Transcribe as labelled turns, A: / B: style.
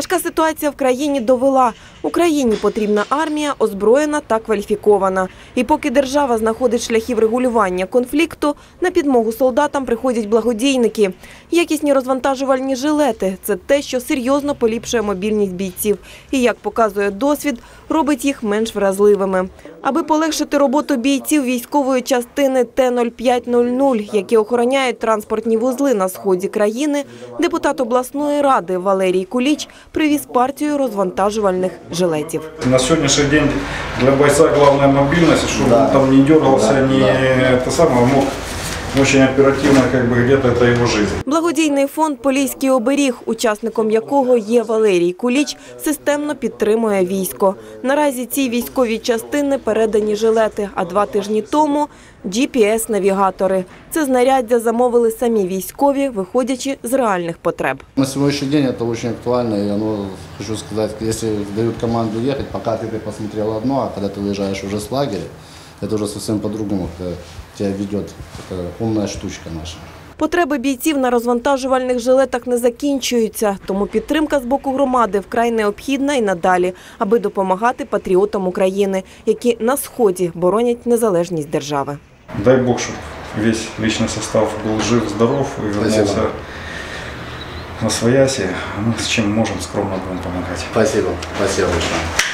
A: Тяжка ситуація в країні довела. Україні потрібна армія, озброєна та кваліфікована. І поки держава знаходить шляхи врегулювання конфлікту, на підмогу солдатам приходять благодійники. Якісні розвантажувальні жилети – це те, що серйозно поліпшує мобільність бійців. І, як показує досвід, робить їх менш вразливими. Аби полегшити роботу бійців військової частини Т-0500, які охороняють транспортні вузли на сході країни, депутат обласної ради Валерій Куліч привіз партію розвантажувальних жилетів.
B: На сьогоднішній день для бойца главная мобильность, чтобы он там не дергался, не те саме, мог очень оперативно, как бы где-то это его жизнь.
A: Благодійний фонд «Поліський оберіг», учасником якого є Валерій Куліч, системно підтримує військо. Наразі цій військовій частини передані жилети, а два тижні тому – GPS-навігатори. Це знаряддя замовили самі військові, виходячи з реальних потреб.
C: На сегодняшний день это очень актуально, и оно, хочу сказать, если дают команду ехать, пока ты посмотрел одно, а когда ты выезжаешь уже с лагеря, это уже совсем по-другому э, тебя ведет эта умная штучка наша.
A: Потреби бійців на розвантажувальних жилетах не закінчуються, тому підтримка з боку громади вкрай необхідна і надалі, аби допомагати патріотам України, які на сході боронять незалежність держави.
B: Дай бог, чтобы весь личный состав был жив, здоров и вернулся
C: Спасибо.
B: на свояси. Мы с чем можем скромно будем помогать.
C: Спасибо, спасибо большое.